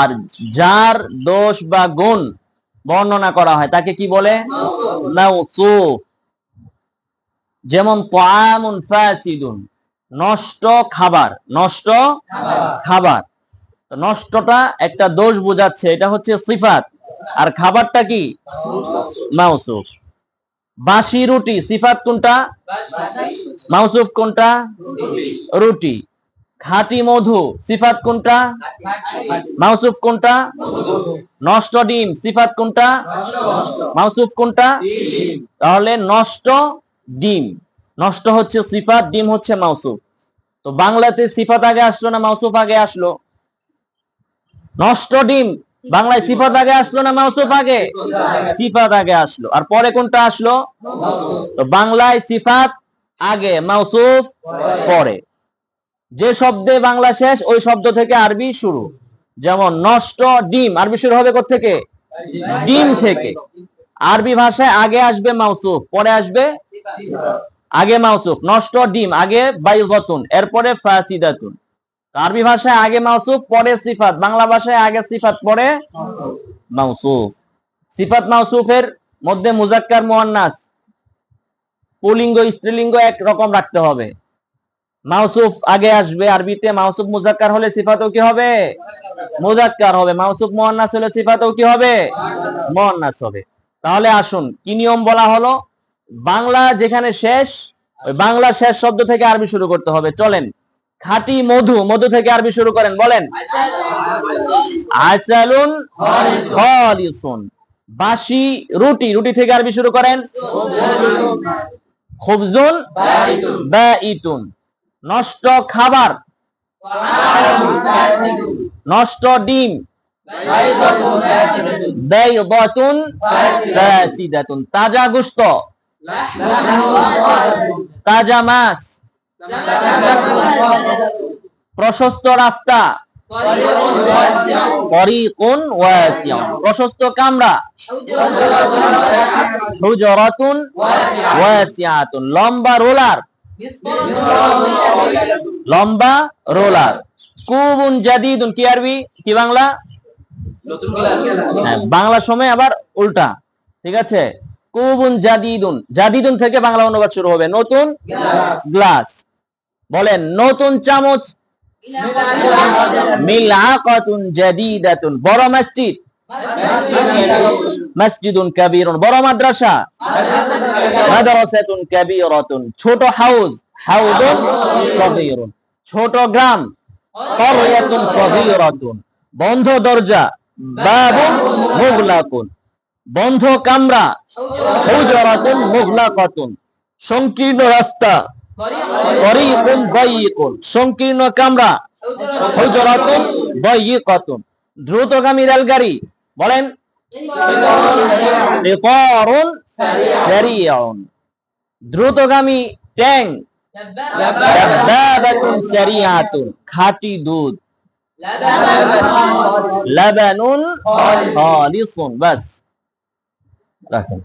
আর যার দোষ বা গুণ বর্ণনা করা হয়, তাকে কি বলে? যেমন নষ্ট খাবার নষ্ট খাবার। নষ্টটা একটা দোষ বোঝাচ্ছে, এটা হচ্ছে সিফাত। আর খাবারটা কি? মাউসুফ বাসি রুটি, সিফাত কোনটা? মাউসুফ কোনটা? রুটি। খাঁটি মধু, সিফাত কোনটা? মাউসুফ কোনটা? নষ্ট ডিম, সিফাত কোনটা? মাউসুফ কোনটা? তাহলে নষ্ট ডিম। নষ্ট হচ্ছে সিফাত, ডিম হচ্ছে মাউসুফ। তো বাংলাতে সিফাত আগে আসলো না মাউসুফ আগে আসলো? নষ্ট ডিম। বাংলায় সিফাত আগে আসলো না মাউসুফ আগে? সিফাত আগে আসলো। আর পরে কোনটা আসলো? তো বাংলায় সিফাত আগে, মাউসুফ পরে। যে শব্দে বাংলা শেষ, ওই শব্দ থেকে আরবি শুরু। যেমন, নষ্ট ডিম, আরবি শুরু হবে থেকে ডিম থেকে। আরবি ভাষায় আগে আসবে মাউসুফ, পরে আসবে আগে মাউসুফ। নষ্ট ডিম, আগে বাইগতুন এরপরে ফাসিদাতুন। আরবি ভাষায় আগে মাউসুফ, পরে সিফাত। বাংলা ভাষায় আগে সিফাত, পরে মাউসুফ। সিফাত মাউসুফের মধ্যে মুজাক্কার মুয়ান্নাস। পুলিঙ্গ, স্ত্রীলিঙ্গ এক রকম রাখতে হবে। মাউসুফ আগে আসবে আরবিতে, মাউসুফ মুজাক্কার হলে সিফাতও কি হবে? মুজাক্কার হবে। মাউসুফ মুয়ান্নাস হলে সিফাতও কি হবে? মুয়ান্নাস হবে। তাহলে আসুন, কি নিয়ম বলা হলো? বাংলা যেখানে শেষ, ওই বাংলা শেষ শব্দ থেকে আরবি শুরু করতে হবে। চলেন, খাঁটি মধু মধু থেকে আরবি শুরু করেন, বলেন। আসালুন খালিসুন। বাসি রুটি রুটি থেকে আরবি শুরু করেন। খুবজুন বাঈতুন নষ্ট খাবার। নষ্ট ডিম। তাজা গুস্ত। তাজা মাছ। প্রশস্ত রাস্তা। প্রশস্ত কামরা। লম্বা রোলার। লম্বা রোলার। কুবুন জাদিদুন কি আরবি? কি বাংলা? হ্যাঁ, বাংলা সময় আবার উল্টা। ঠিক আছে? কুবুন জাদিদুন। জাদিদুন থেকে বাংলা অনুবাদ শুরু হবে। নতুন গ্লাস। বলেন নতুন চামচ। মিলাকাতুন জাদিদাতুন। বড় মসজিদ মসজিদুন কাবীরুন, বড় মাদ্রাসা। মাদ্রাসাতুন কাবীরাতুন, ছোট হাউস হাউদুন সগীরুন ছোট গ্রাম সগীরাতুন বন্ধ দরজা, বাবুন মুগলাকুন। বন্ধ কামরা হুজরাতুন মুগলাকাতুন। সংকীর্ণ রাস্তা, তরিকুন দায়িকুন সংকীর্ণ কামরা হুজরাতুন দায়িকাতুন দ্রুতগামী রেলগাড়ি বলেন। দ্রুতগামী ট্যাং। খাটি দুধ। লাবানুন খালিসুন রাখেন।